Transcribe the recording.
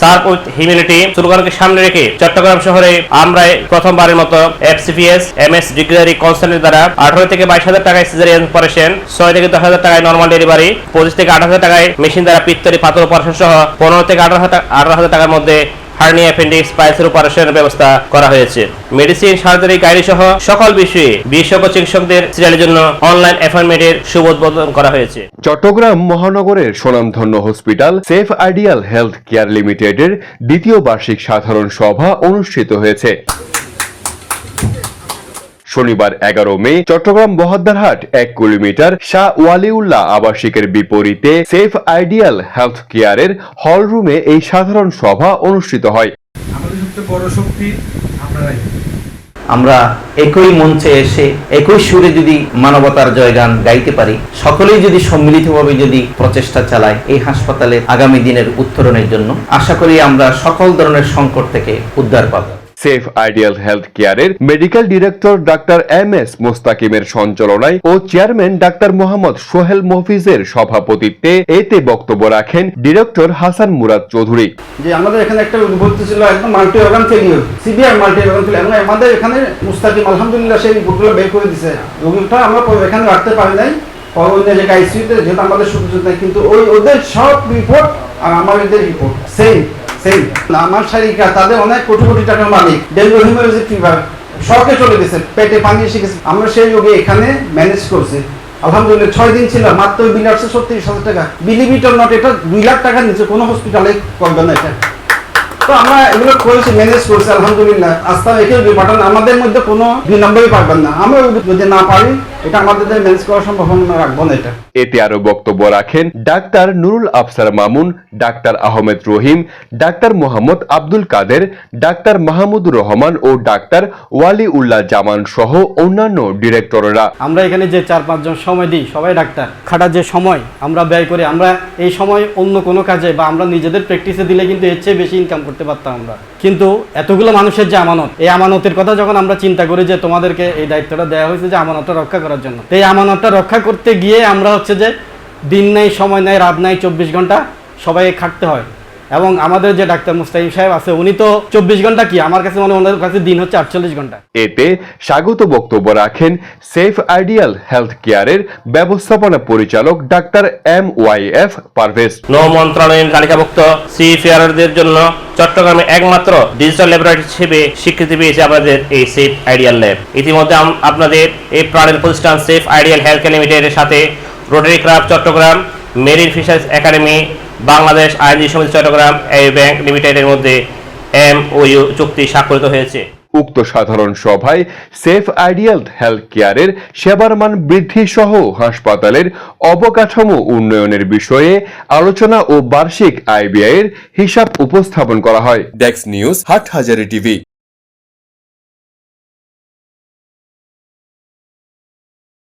Serve with humanity স্লোগানকে সামনে রেখে চট্টগ্রাম শহরে আমরা প্রথমবারের মতো এফসিপিএস এমএস ডিগ্রি কনসার্নের দ্বারা আঠারো থেকে বাইশ হাজার টাকায় সিজারিয়ান অপারেশন ছয় থেকে দশ হাজার টাকায় নর্মাল ডেলিভারি পঁচিশ থেকে আঠাশ হাজার টাকায় মেশিন দ্বারা পিত্তরি পাথর অপারেশন সহ পনেরো থেকে আঠারো হাজার আঠারো হাজার টাকার মধ্যে হার্নিয়া অ্যাপেন্ডিক্স পাইলসের অপারেশনের ব্যবস্থা করা হয়েছে। মেডিসিন, সার্জারি গাড়ি সহ সকল বিষয়ে বিশেষজ্ঞ চিকিৎসকদের সিরিয়ালের জন্য অনলাইন অ্যাপয়েন্টমেন্টের শুভ উদ্বোধন করা হয়েছে। চট্টগ্রাম মহানগরের সুনামধন্য hospital safe ideal health care লিমিটেডের দ্বিতীয় বার্ষিক সাধারণ সভা অনুষ্ঠিত হয়েছে। শনিবার এগারো মে চট্টগ্রাম বহদ্দারহাট এক কিলোমিটার শাহ ওয়ালিউল্লাহ আবাসিকের বিপরীতে সেফ আইডিয়াল হেলথ কেয়ারের হল রুমে এই সাধারণ সভা অনুষ্ঠিত হয়। বড় শক্তি আপনারাই আমরা একই মঞ্চে এসে একই সুরে যদি মানবতার জয়গান গাইতে পারি সকলেই যদি সম্মিলিতভাবে যদি প্রচেষ্টা চালায় এই হাসপাতালের আগামী দিনের উত্তরণের জন্য আশা করি আমরা সকল ধরনের সংকট থেকে উদ্ধার পাবো। সেফ আইডিয়াল হেলথ কেয়ারের medical director doctor M S মোস্তাকিমের সঞ্চালনায় ও চেয়ারম্যান ডাক্তার মোহাম্মদ সোহেল মফিজের সভাপতিত্বে এতে বক্তব্য রাখেন ডিরেক্টর হাসান মুরাদ চৌধুরী যে আমাদের এখানে একটা ভর্তি ছিল একদম multi organ failure severe multi organ failure এবং আমাদের এখানে মুস্তাকিম, আলহামদুলিল্লাহ, সেই রিপোর্টগুলো বের করে দিছে। রোগীটা আমরা এখানে রাখতে পারি নাই। অন্য যেহেতু আমাদের সুযোগ কিন্তু ওই ওদের সব রিপোর্ট আর আমাদের রিপোর্ট আমার তাদের অনেক কোটি কোটি টাকার মালিক। ডেঙ্গু ফিভার শখে চলে গেছে, পেটে পানি এসে গেছে। আমরা সেই এখানে ম্যানেজ করছি। আলহামদুলিল্লাহ, ছয় দিন ছিল, মাত্র বিল আসছে ছত্রিশ হাজার টাকা। বিলিভিট নট এটা দুই লাখ টাকার নিচে কোনো হসপিটালে করবে না এটা। তো আমরা এগুলো করেছি ম্যানেজ করছি, আলহামদুলিল্লাহ। আস্থা পাঠান আমাদের মধ্যে কোনো দুই নম্বরই পারবেন না। আমরা যদি না পারি এটা আমাদের ম্যানেজ করার সম্ভাবনা রাখব না এটা। এতে আরও বক্তব্য রাখেন doctor Nurul Afsar Mamun doctor Ahmed Rahim doctor Mohammad Abdul Kader doctor Mahmudur Rahman ও ডাক্তার ওয়ালি উল্লাহ জামান সহ অন্যান্য ডিরেক্টররা। আমরা এখানে যে চার পাঁচজন সময় দিই সবাই ডাক্তার। খাটার যে সময় আমরা ব্যয় করি আমরা এই সময় অন্য কোনো কাজে বা আমরা নিজেদের প্র্যাকটিসে দিলে কিন্তু এর চেয়ে বেশি ইনকাম করতে পারতাম আমরা। কিন্তু এতগুলো মানুষের যে আমানত এই আমানতের কথা যখন আমরা চিন্তা করি যে তোমাদেরকে এই দায়িত্বটা দেওয়া হয়েছে যে আমানতটা রক্ষা করার জন্য। এই আমানতটা রক্ষা করতে গিয়ে আমরা হচ্ছে যে দিন নাই, সময় নাই, রাত নাই, চব্বিশ ঘণ্টা সবাই খাটতে হয়। এবং আমাদের যে ডাক্তার মুস্তাহিম সাহেব আছে উনি তো চব্বিশ ঘণ্টা কি? আমার কাছে মনে ওনাদের কাছে দিন হচ্ছে আটচল্লিশ ঘণ্টা। এতে স্বাগত বক্তব্য রাখেন সেফ আইডিয়াল হেলথ কেয়ারের ব্যবস্থাপনা পরিচালক doctor M Y F Parvez. নৌ মন্ত্রণালয়ের তালিকাভুক্ত সি ফেয়ারদের জন্য চট্টগ্রামে একমাত্র ডিজিটাল ল্যাবরেটরি হিসেবে স্বীকৃতি পেয়েছে আমাদের এই সেফ আইডিয়াল ল্যাব। ইতিমধ্যে আম- আপনাদের এই প্রাণের প্রতিষ্ঠান সেফ আইডিয়াল হেলথ কেয়ার লিমিটেডের সাথে rotary club Chattogram marine fishers academy Bangladesh আইনজীবী সমিতি চট্টগ্রাম এই ব্যাংক লিমিটেডের মধ্যে এম ও ইউ চুক্তি স্বাক্ষরিত হয়েছে। উক্ত সাধারণ সভায় সেফ আইডিয়াল হেলথ কেয়ারের সেবার মান বৃদ্ধি সহ হাসপাতালের অবকাঠামো উন্নয়নের বিষয়ে আলোচনা ও বার্ষিক আইবিআই এর হিসাব উপস্থাপন করা হয়। ডেক্স নিউজ হাট হাজারি টিভি।